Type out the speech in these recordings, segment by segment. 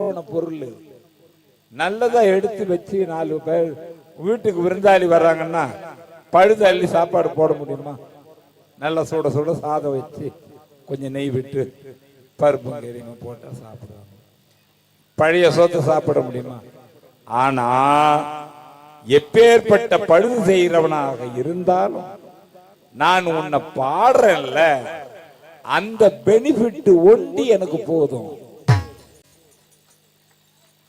பொருள். நல்லதா எடுத்து வச்சு நாலு பேர் வீட்டுக்கு விருந்தாளி வர்றாங்கன்னா பழுது அள்ளி சாப்பாடு போட முடியுமா? நல்லா சுட சுட சாதம் வச்சு கொஞ்சம் நெய் விட்டு பருப்பும் கறியும் போட்டால் சாப்பிடுவாங்க. பழைய சோத்தை சாப்பிட முடியுமா? ஆனா எப்பேற்பட்ட பழுது செய்கிறவனாக இருந்தாலும் நான் உன்னை பாடுறேன்ல அந்த பெனிஃபிட் ஒண்டி எனக்கு போதும்.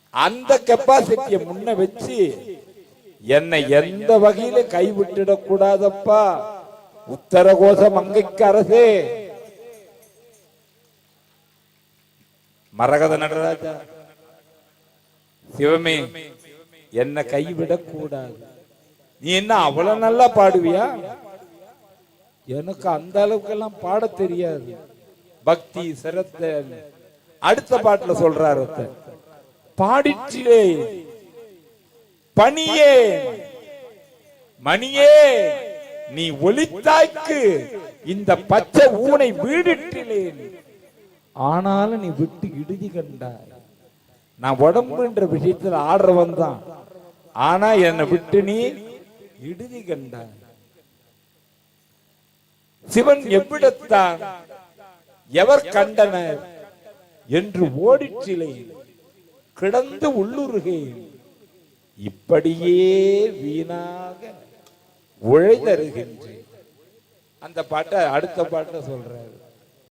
அந்த கெப்பாசிட்டியை முன்ன வச்சு என்னை எந்த வகையில கைவிட்டுடக் கூடாதப்பா உத்தரகோச மங்கைக்கு அரசே. மரகத நடராஜா சிவமே என்ன கைவிடக் கூடாது நீ என்ன அவ்வளவு நல்லா பாடுவியா? எனக்கு அந்த அளவுக்கு எல்லாம் பாட தெரியாது. பக்தி சிரத்த. அடுத்த பாட்டுல சொல்றாரு பாடிற்றிலே பணியே. மணியே நீ ஒளித்தாய்க்கு. இந்த பச்சை ஊனை வீடிட்டிலேன் ஆனாலும் நீ விட்டு இடுதி கண்டாய். நான் உடம்புன்ற விஷயத்துல ஆடுறவன் தான். ஆனா என்னை விட்டு நீ இடுதி கண்டாய். சிவன் எவ்விடத்தான் எவர் கண்டனர் என்று ஓடிற்றிலே கிடந்து உள்ளுருகேன். இப்படியே வீணாக உழைதருகின்றேன். அந்த பாட்டை அடுத்த பாட்டை சொல்றாரு.